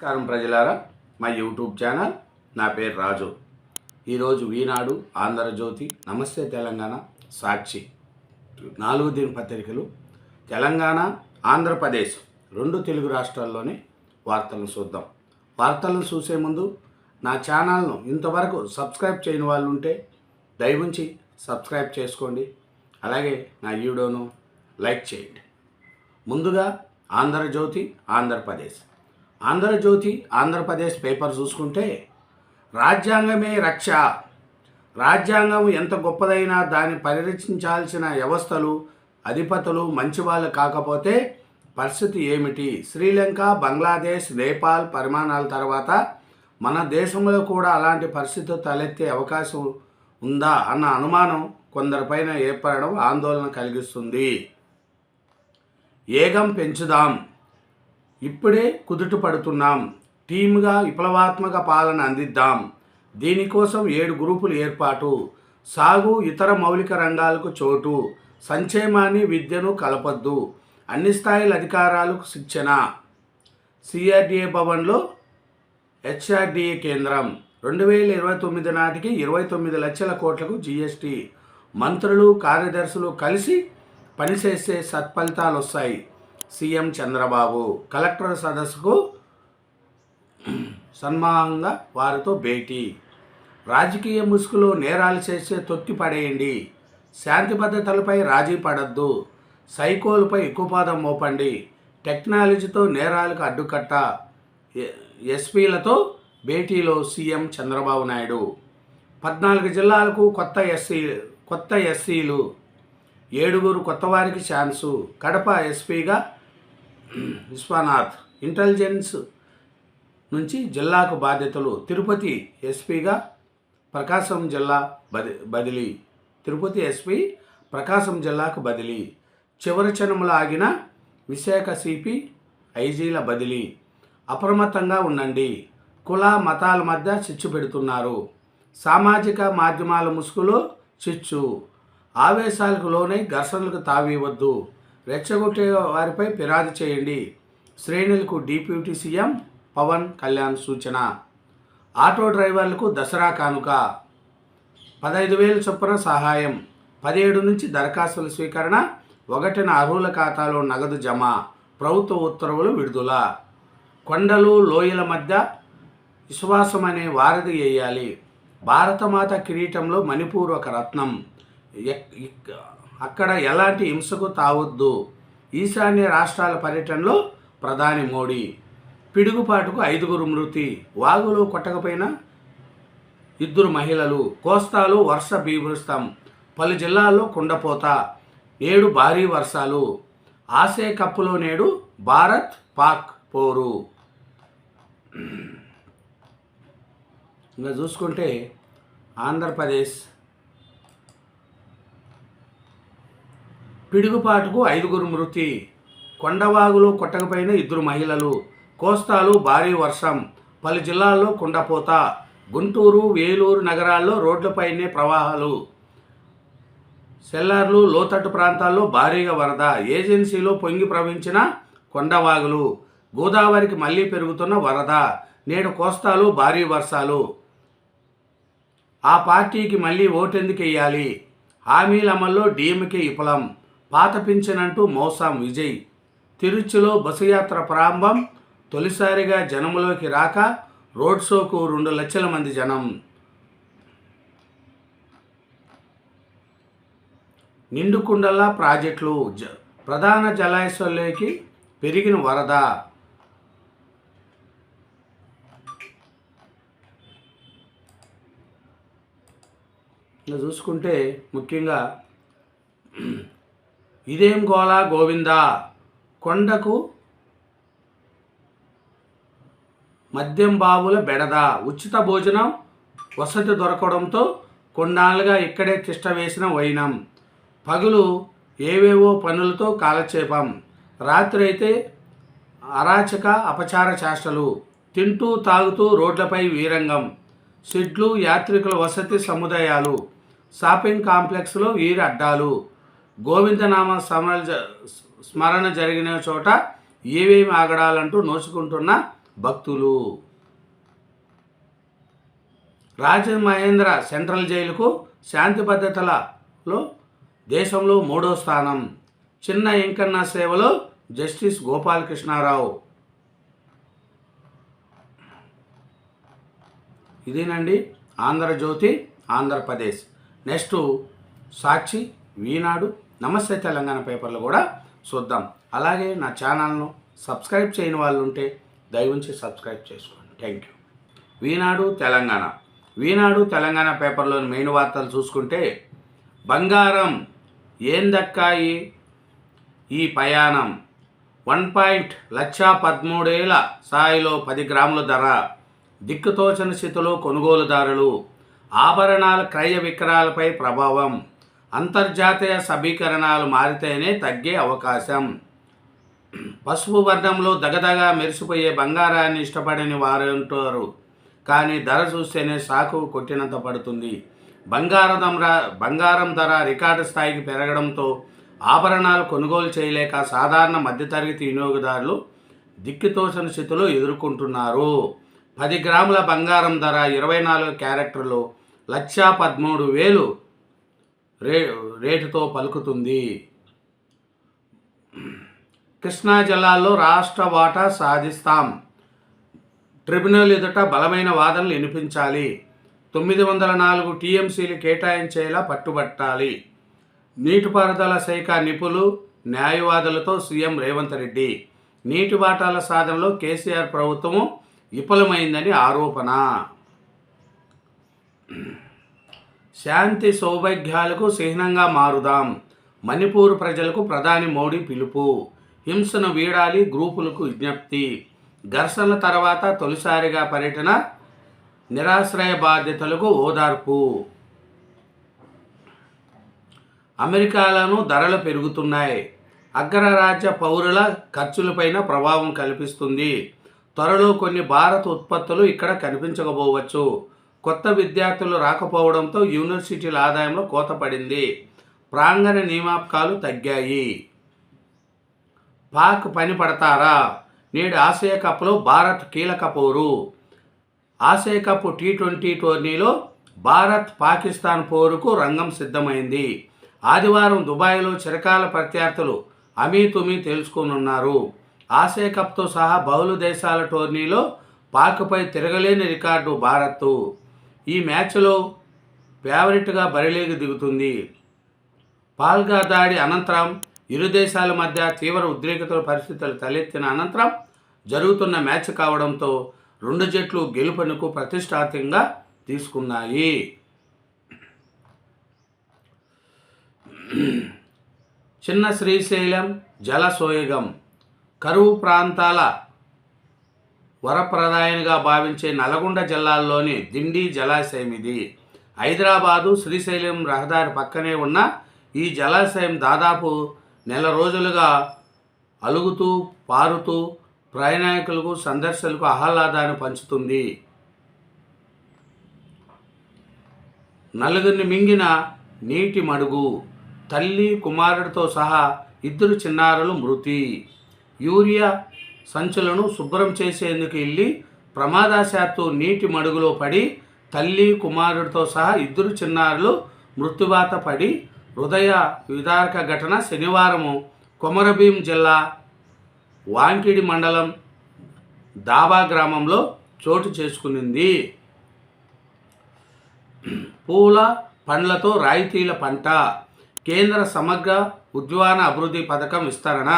నమస్కారం ప్రజలారా. మా యూట్యూబ్ ఛానల్ నా పేరు రాజు. ఈరోజు ఈనాడు ఆంధ్రజ్యోతి నమస్తే తెలంగాణ సాక్షి. నాలుగు దిన పత్రికలు తెలంగాణ ఆంధ్రప్రదేశ్ రెండు తెలుగు రాష్ట్రాల్లోని వార్తలను చూద్దాం. వార్తలను చూసే ముందు నా ఛానల్ను ఇంతవరకు సబ్స్క్రైబ్ చేయని వాళ్ళు ఉంటే దయవుంచి సబ్స్క్రైబ్ చేసుకోండి. అలాగే నా వీడియోను లైక్ చేయండి. ముందుగా ఆంధ్రజ్యోతి ఆంధ్రప్రదేశ్. ఆంధ్రజ్యోతి ఆంధ్రప్రదేశ్ పేపర్ చూసుకుంటే రాజ్యాంగమే రక్ష. రాజ్యాంగం ఎంత గొప్పదైనా దాన్ని పరిరక్షించాల్సిన వ్యవస్థలు అధిపతులు మంచివాళ్ళు కాకపోతే పరిస్థితి ఏమిటి? శ్రీలంక బంగ్లాదేశ్ నేపాల్ పరిమాణాల తర్వాత మన దేశంలో కూడా అలాంటి పరిస్థితి తలెత్తే అవకాశం ఉందా అన్న అనుమానం కొందరిపైన ఏర్పడడం ఆందోళన కలిగిస్తుంది. ఏగం పెంచుదాం. ఇప్పుడే కుదుట పడుతున్నాం. టీమ్గా విప్లవాత్మక పాలన అందిద్దాం. దీనికోసం ఏడు గ్రూపులు ఏర్పాటు. సాగు ఇతర మౌలిక రంగాలకు చోటు. సంక్షేమాన్ని విద్యను కలపద్దు. అన్ని స్థాయిల అధికారాలకు శిక్షణ. సిఆర్డిఏ భవన్లో హెచ్ఆర్డిఏ కేంద్రం. రెండు వేల ఇరవై తొమ్మిది నాటికి ఇరవై తొమ్మిది లక్షల కోట్లకు జీఎస్టీ. మంత్రులు కార్యదర్శులు కలిసి పనిచేసే సత్ఫలితాలు వస్తాయి సీఎం చంద్రబాబు. కలెక్టర్ సదస్సుకు సన్మానంగా వారితో భేటీ. రాజకీయ ముసుగులో నేరాలు చేసే తొక్కి పడేయండి. శాంతి భద్రతలపై రాజీ పడద్దు. సైకోలపై ఎక్కువపాదం మోపండి. టెక్నాలజీతో నేరాలకు అడ్డుకట్ట. ఎస్పీలతో భేటీలో సీఎం చంద్రబాబు నాయుడు. పద్నాలుగు జిల్లాలకు కొత్త ఎస్సీ కొత్త ఎస్సీలు. ఏడుగురు కొత్త వారికి ఛాన్సు. కడప ఎస్పీగా విశ్వనాథ్ ఇంటెలిజెన్స్ నుంచి జిల్లాకు బాధ్యతలు తిరుపతి ఎస్పీగా ప్రకాశం జిల్లా బది బదిలీ. తిరుపతి ఎస్పీ ప్రకాశం జిల్లాకు బదిలీ. చివరి చనుములు ఆగిన విశాఖ సిపి ఐజీల బదిలీ. అప్రమత్తంగా ఉండండి. కుల మతాల మధ్య చిచ్చు పెడుతున్నారు. సామాజిక మాధ్యమాల ముసుగులో చిచ్చు. ఆవేశాలకు లోనై ఘర్షణలకు తావివద్దు రెచ్చగొట్టే వారిపై ఫిర్యాదు చేయండి. శ్రేణులకు డిప్యూటీ సీఎం పవన్ కళ్యాణ్ సూచన. ఆటో డ్రైవర్లకు దసరా కానుక. పదహైదు వేలు చొప్పున సహాయం. పదిహేడు నుంచి దరఖాస్తుల స్వీకరణ. ఒకటిన అర్హుల ఖాతాలో నగదు జమ. ప్రభుత్వ ఉత్తర్వులు విడుదల. కొండలు లోయల మధ్య విశ్వాసం అనే వారధి వేయాలి భారతమాత కిరీటంలో మణిపూర్ ఒక రత్నం. అక్కడ ఎలాంటి హింసకు తావద్దు. ఈశాన్య రాష్ట్రాల పర్యటనలో ప్రధాని మోడీ. పిడుగుపాటుకు ఐదుగురు మృతి. వాగులో కొట్టకపోయినా ఇద్దరు మహిళలు. కోస్తాలు వర్ష బీభృస్తం పలు జిల్లాల్లో కుండపోత. నేడు భారీ వర్షాలు. ఆసే కప్పులో నేడు భారత్ పాక్ పోరు. ఇంకా చూసుకుంటే ఆంధ్రప్రదేశ్ పిడుగుపాటుకు ఐదుగురు మృతి. కొండవాగులో కొట్టకపోయిన ఇద్దరు మహిళలు. కోస్తాలు భారీ వర్షం. పలు జిల్లాల్లో కుండపోత. గుంటూరు వేలూరు నగరాల్లో రోడ్లపైనే ప్రవాహాలు. సెల్లార్లు లోతట్టు ప్రాంతాల్లో భారీగా వరద. ఏజెన్సీలో పొంగి ప్రవహించిన కొండవాగులు. గోదావరికి మళ్ళీ పెరుగుతున్న వరద. నేడు కోస్తాలు భారీ వర్షాలు. ఆ పార్టీకి మళ్ళీ ఓటెందుకు వేయాలి హామీల అమల్లో డిఎంకే విఫలం. పాత పింఛనంటూ మోసం విజయ్. తిరుచిలో బస్సు యాత్ర ప్రారంభం తొలిసారిగా జనములోకి రాక రోడ్ షోకు రెండు లక్షల మంది జనం. నిండుకుండలా ప్రాజెక్టులు జ ప్రధాన జలాశయాల్లోకి పెరిగిన వరద. ఇలా చూసుకుంటే ముఖ్యంగా ఇదేం గోలా గోవిందా? కొండకు మద్యం బావుల బెడద. ఉచిత భోజనం వసతి దొరకడంతో కొన్నాళ్ళుగా ఇక్కడే తిష్ట వేసిన వైనం. పగులు ఏవేవో పనులతో కాలక్షేపం. రాత్రి అయితే అరాచక అపచార చేష్టలు. తింటూ తాగుతూ రోడ్లపై వీరంగం. షెడ్లు యాత్రికుల వసతి సముదాయాలు. షాపింగ్ కాంప్లెక్స్లో వీరి అడ్డాలు. గోవిందనామ స్మరణ జ- స్మరణ జరిగిన చోట ఏవేమి ఆగడాలంటూ నోచుకుంటున్న భక్తులు. రాజమహేంద్ర సెంట్రల్ జైలుకు శాంతి భద్రతలలో దేశంలో మూడో స్థానం. చిన్న ఇంకన్న సేవలో జస్టిస్ గోపాలకృష్ణారావు. ఇదేనండి ఆంధ్రజ్యోతి ఆంధ్రప్రదేశ్. నెక్స్ట్ సాక్షి ఈనాడు నమస్తే తెలంగాణ పేపర్లు కూడా చూద్దాం. అలాగే నా ఛానల్ను సబ్స్క్రైబ్ చేయని వాళ్ళు ఉంటే దయవుంచి సబ్స్క్రైబ్ చేసుకోండి. Thank you. ఈనాడు తెలంగాణ. ఈనాడు తెలంగాణ పేపర్లోని మెయిన్ వార్తలు చూసుకుంటే బంగారం ఏందక్కాయి? ఈ ప్రయాణం. వన్ పాయింట్ లక్షా పదమూడేళ్ళ స్థాయిలో పది గ్రాముల ధర. దిక్కుతోచని స్థితిలో కొనుగోలుదారులు. ఆభరణాల క్రయ విక్రయాలపై ప్రభావం. అంతర్జాతీయ సమీకరణాలు మారితేనే తగ్గే అవకాశం. పసుపు వర్ణంలో దగదగా మెరిసిపోయే బంగారాన్ని ఇష్టపడని వారుంటారు కానీ ధర చూస్తేనే సాకు కొట్టినంత పడుతుంది. బంగారం బంగారం ధర రికార్డు స్థాయికి పెరగడంతో ఆభరణాలు కొనుగోలు చేయలేక సాధారణ మధ్యతరగతి వినియోగదారులు దిక్కుతోసిన స్థితిలో ఎదుర్కొంటున్నారు. పది గ్రాముల బంగారం ధర ఇరవై నాలుగు క్యారెక్టర్లు లక్షా పదమూడు వేలు రే రేటుతో పలుకుతుంది. కృష్ణా జిల్లాలో రాష్ట్ర వాటా సాధిస్తాం. ట్రిబ్యునల్ ఎదుట బలమైన వాదనలు వినిపించాలి. తొమ్మిది వందల నాలుగు టీఎంసీలు కేటాయించేలా పట్టుబట్టాలి. నీటిపారుదల శాఖ నిపుణులు న్యాయవాదులతో సీఎం రేవంత్ రెడ్డి. నీటి వాటాల సాధనలో కేసీఆర్ ప్రభుత్వం విఫలమైందని ఆరోపణ. శాంతి సౌభాగ్యాలకు చిహ్నంగా మారుదాం. మణిపూర్ ప్రజలకు ప్రధాని మోడీ పిలుపు. హింసను వీడాలి గ్రూపులకు విజ్ఞప్తి. ఘర్షణల తర్వాత తొలిసారిగా పర్యటన నిరాశ్రయ బాధ్యతలకు ఓదార్పు. అమెరికాలను ధరలు పెరుగుతున్నాయి. అగ్రరాజ్య పౌరుల ఖర్చులపైన ప్రభావం కల్పిస్తుంది. త్వరలో కొన్ని భారత ఉత్పత్తులు ఇక్కడ కనిపించకపోవచ్చు. కొత్త విద్యార్థులు రాకపోవడంతో యూనివర్సిటీల ఆదాయంలో కోత పడింది. ప్రాంగణ నియామకాలు తగ్గాయి. పాక్ పని పడతారా? నేడు ఆసియా కప్లో భారత్ కీలక పోరు. ఆసియా కప్ టీ ట్వంటీ టోర్నీలో భారత్ పాకిస్తాన్ పోరుకు రంగం సిద్ధమైంది. ఆదివారం దుబాయ్లో చిరకాల ప్రత్యర్థులు అమీతుమి తెలుసుకోనున్నారు. ఆసియా కప్తో సహా బహుళ దేశాల టోర్నీలో పాక్పై తిరగలేని రికార్డు భారత్ ఈ మ్యాచ్లో ఫేవరెట్గా బరిలేకి దిగుతుంది. పాల్గా దాడి అనంతరం ఇరు దేశాల మధ్య తీవ్ర ఉద్రేకతల పరిస్థితులు తలెత్తిన అనంతరం జరుగుతున్న మ్యాచ్ కావడంతో రెండు జట్లు గెలుపునకు ప్రతిష్టాత్మకంగా తీసుకున్నాయి. చిన్న శ్రీశైలం జలసోయగం కరువు ప్రాంతాల వరప్రదాయనిగా భావించే నల్గొండ జిల్లాల్లోని దిండి జలాశయం ఇది హైదరాబాదు శ్రీశైలం రహదారి పక్కనే ఉన్న ఈ జలాశయం దాదాపు నెల రోజులుగా అలుగుతూ పారుతూ ప్రయాణికులకు సందర్శకులకు ఆహ్లాదాన్ని పంచుతుంది. నలుగురిని మింగిన నీటి మడుగు తల్లి కుమారుడితో సహా ఇద్దరు చిన్నారులు మృతి. యూరియా సంచులను శుభ్రం చేసేందుకు వెళ్ళి ప్రమాదశాత్తు నీటి మడుగులో పడి తల్లి కుమారుడితో సహా ఇద్దరు చిన్నారులు మృత్యువాత పడి హృదయ విదారక ఘటన శనివారము కొమరభీం జిల్లా వాంకిడి మండలం దాబా గ్రామంలో చోటు చేసుకునింది. పూల పండ్లతో రాయితీల పంట కేంద్ర సమగ్ర ఉద్యాన అభివృద్ధి పథకం విస్తరణ.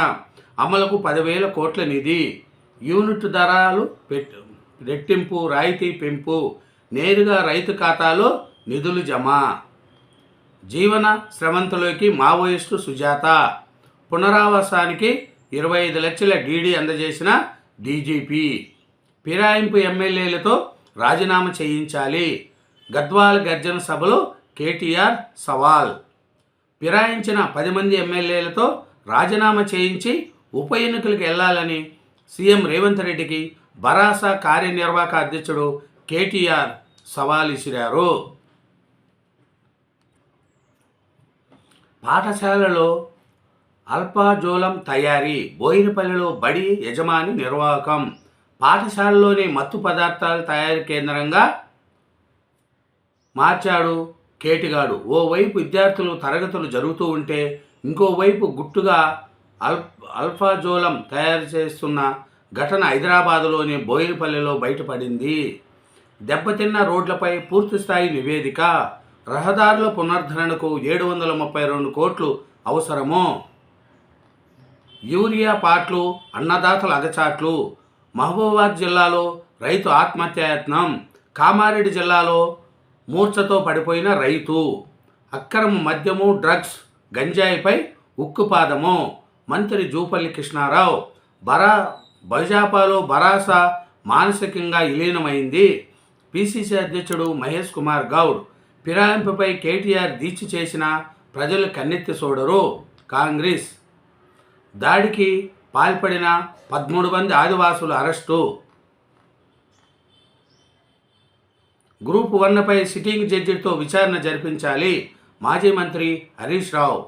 అమలుకు పదివేల కోట్ల నిధి. యూనిట్ ధరలు పెట్ రెట్టింపు రాయితీ పెంపు. నేరుగా రైతు ఖాతాలో నిధులు జమ. జీవన శ్రమంతలోకి మావోయిస్టు సుజాత. పునరావాసానికి ఇరవై ఐదు లక్షల డీడీ అందజేసిన డీజీపీ. ఫిరాయింపు ఎమ్మెల్యేలతో రాజీనామా చేయించాలి. గద్వాల్ గర్జన సభలో కేటీఆర్ సవాల్. ఫిరాయించిన పది మంది ఎమ్మెల్యేలతో రాజీనామా చేయించి ఉప ఎన్నికలకు వెళ్ళాలని సీఎం రేవంత్ రెడ్డికి భరాసా కార్యనిర్వాహక అధ్యక్షుడు కేటీఆర్ సవాల్ ఇసిరారు పాఠశాలలో అల్పాజోలం తయారీ బోయినపల్లిలో బడి యజమాని నిర్వాహకం పాఠశాలలోని మత్తు పదార్థాల తయారీ కేంద్రంగా మార్చాడు కేటిగాడు. ఓవైపు విద్యార్థులు తరగతులు జరుగుతూ ఉంటే ఇంకోవైపు గుట్టుగా అల్ అల్ఫాజోలం తయారు చేస్తున్న ఘటన హైదరాబాదులోని బోయినపల్లిలో బయటపడింది. దెబ్బతిన్న రోడ్లపై పూర్తిస్థాయి నివేదిక రహదారుల పునరుద్ధరణకు ఏడు వందల ముప్పై రెండు కోట్లు అవసరము. యూరియా పాట్లు అన్నదాతల అగచాట్లు మహబూబాబాద్ జిల్లాలో రైతు ఆత్మహత్యాయత్నం కామారెడ్డి జిల్లాలో మూర్ఛతో పడిపోయిన రైతు అక్రమ మద్యము డ్రగ్స్ గంజాయిపై ఉక్కుపాదము. మంత్రి జూపల్లి కృష్ణారావు బరా బజాపాలో బరాస మానసికంగా విలీనమైంది. పిసిసి అధ్యక్షుడు మహేష్ కుమార్ గౌడ్ ఫిరాయింపుపై కేటీఆర్ దీక్ష చేసిన ప్రజలు కన్నెత్తి చూడరు కాంగ్రెస్ దాడికి పాల్పడిన పదమూడు మంది ఆదివాసుల అరెస్టు. గ్రూప్ వన్పై సిట్టింగ్ జడ్జితో విచారణ జరిపించాలి మాజీ మంత్రి హరీష్ రావు.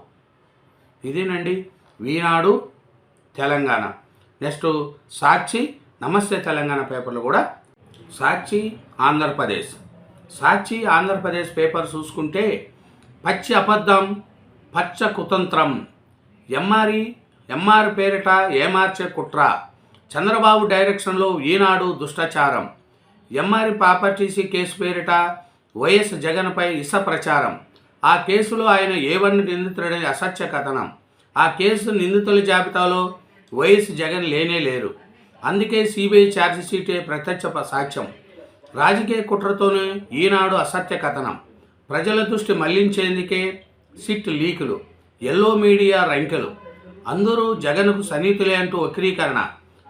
ఇదేనండి? ఈనాడు తెలంగాణ. నెక్స్ట్ సాక్షి నమస్తే తెలంగాణ పేపర్లు కూడా. సాక్షి ఆంధ్రప్రదేశ్. సాక్షి ఆంధ్రప్రదేశ్ పేపర్ చూసుకుంటే పచ్చి అబద్ధం పచ్చ కుతంత్రం. ఎంఆర్ఈ ఎంఆర్ పేరిట ఏమార్చే కుట్ర. చంద్రబాబు డైరెక్షన్లో ఈనాడు దుష్టచారం. ఎంఆర్ ప్రాపర్టీసీ కేసు పేరిట వైఎస్ జగన్పై ఇస ప్రచారం. ఆ కేసులో ఆయన ఏ వన్ నిందితుడని అసత్య కథనం. ఆ కేసు నిందితుల జాబితాలో వైఎస్ జగన్ లేనే లేరు. అందుకే సిబిఐ ఛార్జిషీటే ప్రత్యక్ష సాక్ష్యం. రాజకీయ కుట్రతోనే ఈనాడు అసత్య కథనం. ప్రజల దృష్టి మళ్ళించేందుకే సిట్ లీకులు ఎల్లో మీడియా రంకెలు. అందరూ జగన్కు సన్నిహితులే అంటూ వక్రీకరణ.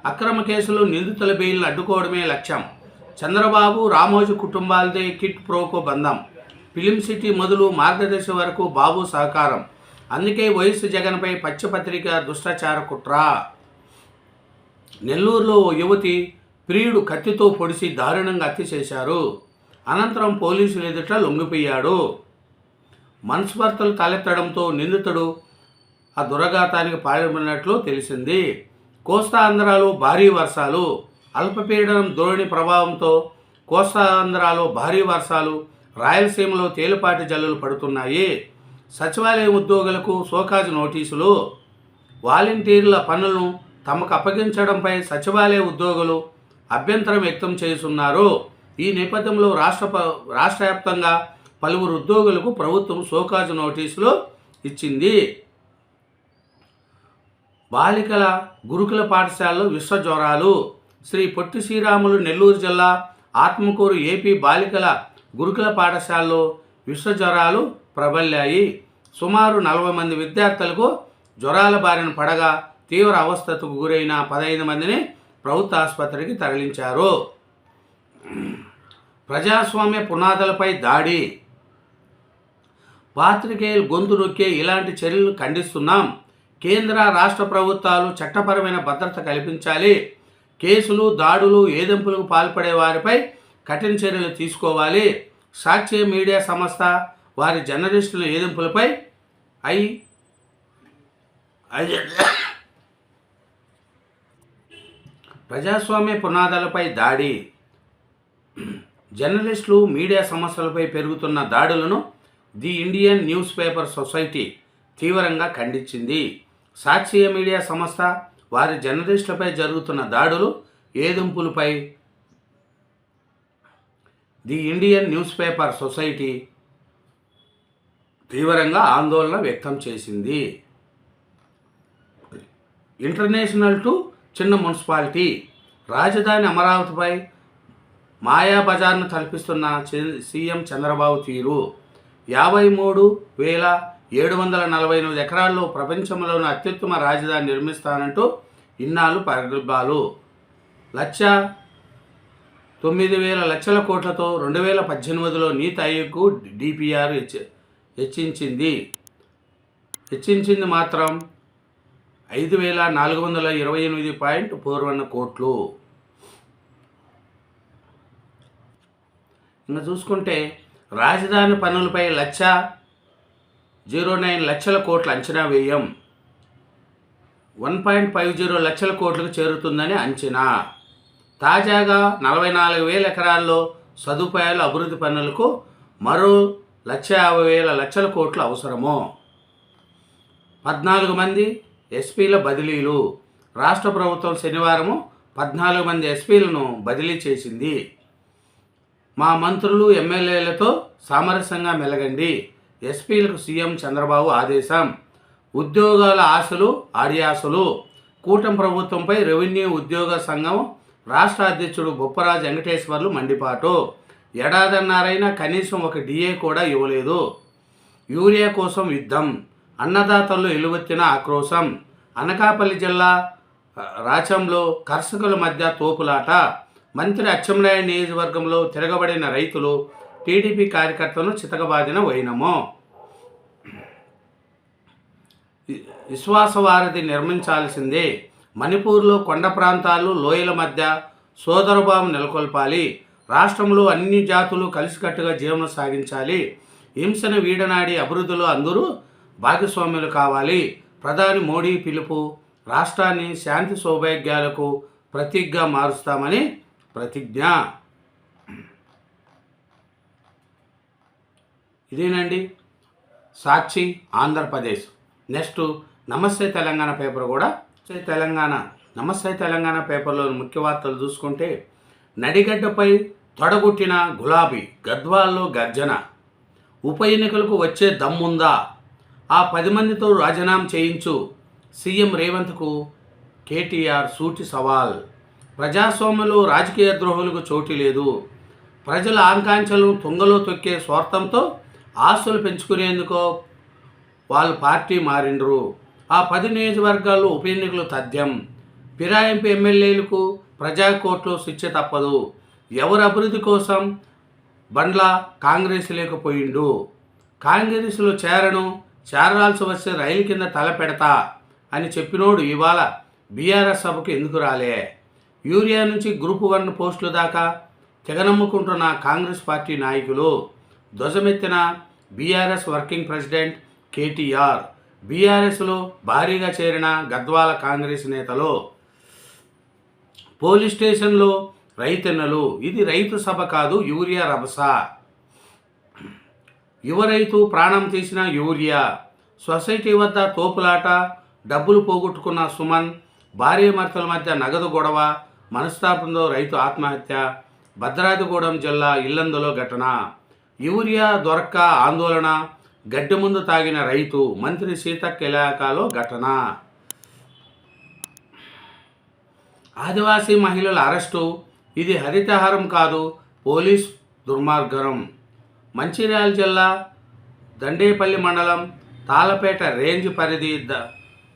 అక్రమ కేసులు నిందితుల బెయిల్ను అడ్డుకోవడమే లక్ష్యం. చంద్రబాబు రామోజు కుటుంబాలదే కిట్ ప్రోకో బంధం. ఫిలిం సిటీ మొదలు మార్గదర్శి వరకు బాబు సహకారం. అందుకే వైఎస్ జగన్పై పత్రిక దుష్టాచార కుట్ర. నెల్లూరులో ఓ యువతి ప్రియుడు కత్తితో పొడిచి దారుణంగా హత్య చేశారు. అనంతరం పోలీసులు ఎదుట లొంగిపోయాడు. మనస్పర్తలు తలెత్తడంతో నిందితుడు ఆ దురఘాతానికి పాల్పడినట్లు తెలిసింది. కోస్తాంధ్రాలో భారీ వర్షాలు అల్పపీడనం ధోరణి ప్రభావంతో కోస్తా ఆంధ్రాలో భారీ వర్షాలు రాయలసీమలో తేలిపాటి జల్లులు పడుతున్నాయి. సచివాలయ ఉద్యోగులకు సోకాజు నోటీసులు. వాలంటీర్ల పనులను తమకు అప్పగించడంపై సచివాలయ ఉద్యోగులు అభ్యంతరం వ్యక్తం చేస్తున్నారు. ఈ నేపథ్యంలో రాష్ట్ర ప- రాష్ట్ర వ్యాప్తంగా పలువురు ఉద్యోగులకు ప్రభుత్వం సోకాజు నోటీసులు ఇచ్చింది. బాలికల గురుకుల పాఠశాలలో విశ్వ జ్వరాలు శ్రీ పొట్టి శ్రీరాములు నెల్లూరు జిల్లా ఆత్మకూరు ఏపీ బాలికల గురుకుల పాఠశాలలో విశ్వ జ్వరాలు ప్రబల్లాయి సుమారు నలభై మంది విద్యార్థులకు జ్వరాల బారిన పడగా తీవ్ర అవస్థకు గురైన పదహైదు మందిని ప్రభుత్వ ఆసుపత్రికి తరలించారు. ప్రజాస్వామ్య పునాదులపై దాడి. పాత్రికేయులు గొంతు నొక్కే ఇలాంటి చర్యలు ఖండిస్తున్నాం. కేంద్ర రాష్ట్ర ప్రభుత్వాలు చట్టపరమైన భద్రత కల్పించాలి. కేసులు దాడులు ఏదింపులకు పాల్పడే వారిపై కఠిన చర్యలు తీసుకోవాలి. సాక్ష్య మీడియా సంస్థ వారి జర్నలిస్టుల ఏదింపులపై ఐ ప్రజాస్వామ్య పునాదాలపై దాడి. జర్నలిస్టులు మీడియా సమస్యలపై పెరుగుతున్న దాడులను the Indian news paper society తీవ్రంగా ఖండించింది. సాక్షియ మీడియా సంస్థ వారి జర్నలిస్టులపై జరుగుతున్న దాడులు ఏదింపులపై the Indian news paper society తీవ్రంగా ఆందోళన వ్యక్తం చేసింది. ఇంటర్నేషనల్ టు చిన్న మున్సిపాలిటీ. రాజధాని అమరావతిపై మాయాబజార్ను కల్పిస్తున్న సీఎం చంద్రబాబు తీరు. యాభై మూడు వేల ఏడు వందల నలభై ఎనిమిది ఎకరాల్లో ప్రపంచంలోని అత్యుత్తమ రాజధాని నిర్మిస్తానంటూ ఇన్నాళ్ళు ప్రగల్భాలు లక్ష తొమ్మిది వేల లక్షల కోట్లతో రెండు వేల పద్దెనిమిదిలో నీతి ఆయోగ్కు డిపిఆర్ హెచ్చ హెచ్చించింది. హెచ్చించింది మాత్రం ఐదు వేల నాలుగు వందల ఇరవై ఎనిమిది పాయింట్ ఫోర్ వన్ కోట్లు. ఇంకా చూసుకుంటే రాజధాని పనులపై లక్ష జీరో నైన్ లక్షల కోట్ల అంచనా వ్యయం. వన్ పాయింట్ ఫైవ్ జీరో లక్షల కోట్లకు చేరుతుందని అంచనా. తాజాగా నలభై నాలుగు వేల ఎకరాల్లో సదుపాయాలు అభివృద్ధి పనులకు మరో లక్ష యాభై వేల లక్షల కోట్లు అవసరము. పద్నాలుగు మంది ఎస్పీల బదిలీలు. రాష్ట్ర ప్రభుత్వం శనివారము పద్నాలుగు మంది ఎస్పీలను బదిలీ చేసింది. మా మంత్రులు ఎమ్మెల్యేలతో సామరస్యంగా మెలగండి. ఎస్పీలకు సీఎం చంద్రబాబు ఆదేశం. ఉద్యోగాల ఆశలు ఆడియాసలు కూటమి ప్రభుత్వంపై రెవెన్యూ ఉద్యోగ సంఘం రాష్ట్ర అధ్యక్షుడు బొప్పరాజు వెంకటేశ్వర్లు మండిపాటు. ఏడాదన్నారైనా కనీసం ఒక డిఏ కూడా ఇవ్వలేదు. యూరియా కోసం యుద్ధం అన్నదాతల్లో ఎలువెత్తిన ఆక్రోశం అనకాపల్లి జిల్లా రాచంలో కర్షకుల మధ్య తోపులాట మంత్రి అచ్చెన్నాయుడు నియోజకవర్గంలో తిరగబడిన రైతులు టీడీపీ కార్యకర్తలను చితకబాదిన వైనము. విశ్వాసవారధి నిర్మించాల్సిందే. మణిపూర్లో కొండ ప్రాంతాలు లోయల మధ్య సోదరభావం నెలకొల్పాలి. రాష్ట్రంలో అన్ని జాతులు కలిసికట్టుగా జీవనం సాగించాలి. హింసను వీడనాడి అభివృద్ధిలో అందరూ భాగస్వాములు కావాలి. ప్రధాని మోడీ పిలుపు రాష్ట్రాన్ని శాంతి సౌభాగ్యాలకు ప్రతిజ్ఞగా మారుస్తామని ప్రతిజ్ఞ. ఇదేనండి? సాక్షి ఆంధ్రప్రదేశ్. నెక్స్ట్ నమస్తే తెలంగాణ పేపర్ కూడా. తెలంగాణ. నమస్తే తెలంగాణ పేపర్లో ముఖ్య వార్తలు చూసుకుంటే నడిగడ్డపై తొడగొట్టిన గులాబీ గద్వాల్లో గర్జన. ఉప ఎన్నికలకు వచ్చే దమ్ముందా? ఆ పది మందితో రాజీనామా చేయించు. సీఎం రేవంత్కు కేటీఆర్ సూటి సవాల్. ప్రజాస్వామ్యంలో రాజకీయ ద్రోహులకు చోటు లేదు. ప్రజల ఆకాంక్షలు తుంగలో తొక్కే స్వార్థంతో ఆస్తులు పెంచుకునేందుకు వాళ్ళు పార్టీ మారిండ్రు. ఆ పది నియోజకవర్గాల్లో ఉప ఎన్నికలు తథ్యం. ఫిరాయింపు ఎమ్మెల్యేలకు ప్రజా కోర్టులో శిక్ష తప్పదు. ఎవరు అభివృద్ధి కోసం? బండ్ల కాంగ్రెస్ లేకపోయిండు. కాంగ్రెస్లో చేరను చేరాల్సి వస్తే రైలు కింద తల పెడతా అని చెప్పినోడు ఇవాళ బీఆర్ఎస్ సభకు ఎందుకు రాలే? యూరియా నుంచి గ్రూప్ వన్ పోస్టుల దాకా తెగనమ్ముకుంటున్న కాంగ్రెస్ పార్టీ నాయకులు ధ్వజమెత్తిన బీఆర్ఎస్ వర్కింగ్ ప్రెసిడెంట్ కేటీఆర్ బీఆర్ఎస్లో భారీగా చేరిన గద్వాల కాంగ్రెస్ నేతలు పోలీస్ స్టేషన్లో రైతన్నలు ఇది రైతు సభ కాదు యూరియా రభస. యువ రైతు ప్రాణం తీసిన యూరియా. సొసైటీ వద్ద తోపులాట డబ్బులు పోగొట్టుకున్న సుమన్ భార్యమర్తల మధ్య నగదు గొడవ మనస్తాపంతో రైతు ఆత్మహత్య భద్రాద్రిగూడెం జిల్లా ఇల్లందులో ఘటన. యూరియా దొరక్క ఆందోళన గడ్డి ముందు తాగిన రైతు మంత్రి సీతక్క ఇలాకాలో ఘటన. ఆదివాసీ మహిళల అరెస్టు ఇది హరితహారం కాదు పోలీస్ దుర్మార్గం. మంచిర్యాల జిల్లా దండేపల్లి మండలం తాళపేట రేంజ్ పరిధి ద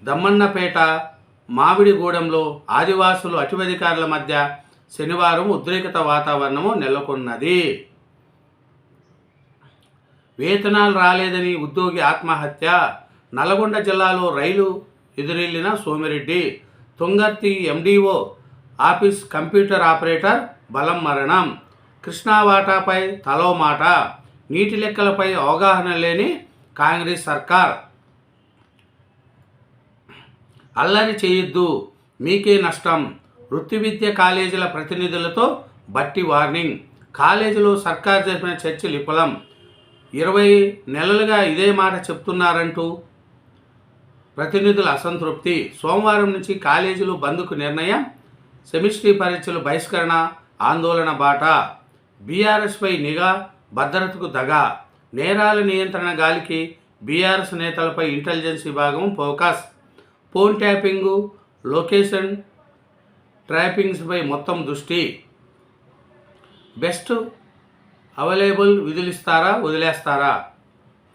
దమ్మన్నపేట మామిడిగూడెంలో ఆదివాసులు అటవధికారుల మధ్య శనివారం ఉద్రేకత వాతావరణము నెలకొన్నది. వేతనాలు రాలేదని ఉద్యోగి ఆత్మహత్య. నల్గొండ జిల్లాలో రైలు ఎదురెళ్ళిన Somireddy. Tungarthi MDO office computer operator బలం మరణం. కృష్ణా వాటాపై తలో మాట. నీటి లెక్కలపై అవగాహన లేని కాంగ్రెస్ సర్కార్. అల్లరి చేయొద్దు మీకే నష్టం. వృత్తి విద్య కాలేజీల ప్రతినిధులతో బట్టి వార్నింగ్. కాలేజీలో సర్కార్ జరిపిన చర్చ విఫలం. ఇరవై నెలలుగా ఇదే మాట చెప్తున్నారంటూ ప్రతినిధుల అసంతృప్తి. సోమవారం నుంచి కాలేజీలు బంద్కు నిర్ణయం సెమిస్ట్రీ పరీక్షలు బహిష్కరణ ఆందోళన బాట. బీఆర్ఎస్పై నిఘా భద్రతకు దగా. నేరాల నియంత్రణ గాలికి బీఆర్ఎస్ నేతలపై ఇంటెలిజెన్స్ విభాగం ఫోకస్. ఫోన్ ట్యాపింగు లొకేషన్ ట్రాపింగ్స్పై మొత్తం దృష్టి. బెస్ట్ అవైలబుల్ విధులిస్తారా వదిలేస్తారా?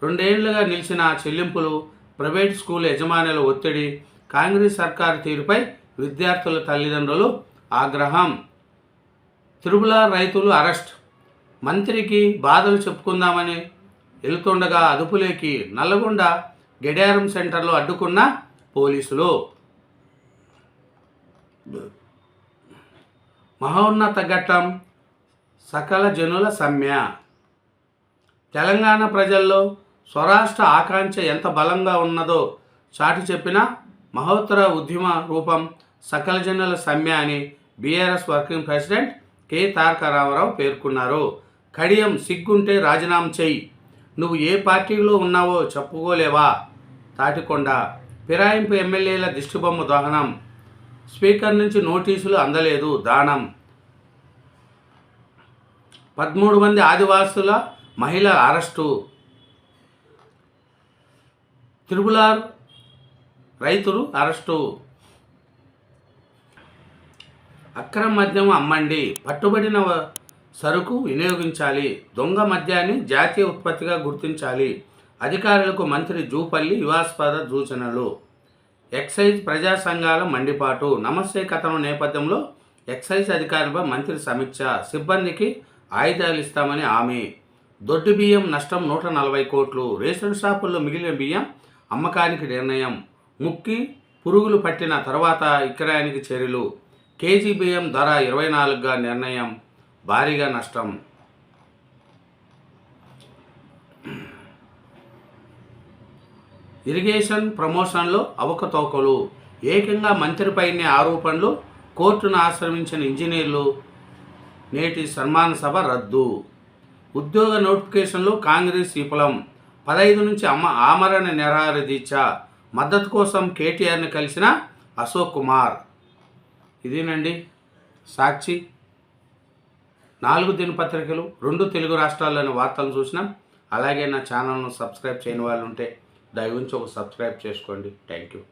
రెండేళ్ళుగా నిలిచిన చెల్లింపులు ప్రైవేట్ స్కూల్ యజమానుల ఒత్తిడి కాంగ్రెస్ సర్కారు తీరుపై విద్యార్థుల తల్లిదండ్రులు ఆగ్రహం. తిరుమల రైతులు అరెస్ట్. మంత్రికి బాధలు చెప్పుకుందామని వెళుతుండగా అదుపులోకి నల్లగొండ గడియారం సెంటర్లో అడ్డుకున్న పోలీసులు. మహోన్నత ఘట్టం. సకల జనుల సమ్య. తెలంగాణ ప్రజల్లో స్వరాష్ట్ర ఆకాంక్ష ఎంత బలంగా ఉన్నదో చాటి చెప్పిన మహోత్తర ఉద్యమ రూపం సకల జనుల సమ్య అని BRS working president K. Taraka Rama Rao పేర్కొన్నారు. కడియం సిగ్గుంటే రాజీనామా చెయ్యి. నువ్వు ఏ పార్టీలో ఉన్నావో చెప్పుకోలేవా? తాటికొండ. ఫిరాయింపు ఎమ్మెల్యేల దిష్టిబొమ్మ దహనం. స్పీకర్ నుంచి నోటీసులు అందలేదు దానం. పదమూడు మంది ఆదివాసుల మహిళల అరెస్టు. త్రిపులార్ రైతులు అరెస్టు. అక్రమ మద్యం అమ్మండి. పట్టుబడిన సరుకు వినియోగించాలి. దొంగ మద్యాన్ని జాతీయ ఉత్పత్తిగా గుర్తించాలి. అధికారులకు మంత్రి జూపల్లి వివాస్పద సూచనలు. ఎక్సైజ్ ప్రజా సంఘాల మండిపాటు. నమస్తే కథనం నేపథ్యంలో ఎక్సైజ్ అధికారులపై మంత్రి సమీక్ష. సిబ్బందికి ఆయుధాలు ఇస్తామని హామీ. దొడ్డు బియ్యం నష్టం నూట నలభై కోట్లు. రేషన్ షాపుల్లో మిగిలిన బియ్యం అమ్మకానికి నిర్ణయం. ముక్కి పురుగులు పట్టిన తర్వాత విక్రయానికి చర్యలు కేజీ బియ్యం ధర ఇరవై నాలుగుగా నిర్ణయం. భారీగా నష్టం. ఇరిగేషన్ ప్రమోషన్లు అవకతవకలు. ఏకంగా మంత్రిపైనే ఆరోపణలు కోర్టును ఆశ్రమించిన ఇంజనీర్లు నేటి సన్మాన సభ రద్దు. ఉద్యోగ నోటిఫికేషన్లు కాంగ్రెస్ విఫలం. పదహైదు నుంచి అమ్మ ఆమరణ నిరారదీచ దీక్ష మద్దతు కోసం కేటీఆర్ని కలిసిన అశోక్ కుమార్. ఇదేనండి? సాక్షి. నాలుగు దినపత్రికలు రెండు తెలుగు రాష్ట్రాల్లోని వార్తలు చూసినాం. అలాగే నా ఛానల్ను సబ్స్క్రైబ్ చేయని వాళ్ళు ఉంటే దయ ఉంచి ఒక సబ్స్క్రైబ్ చేసుకోండి. Thank you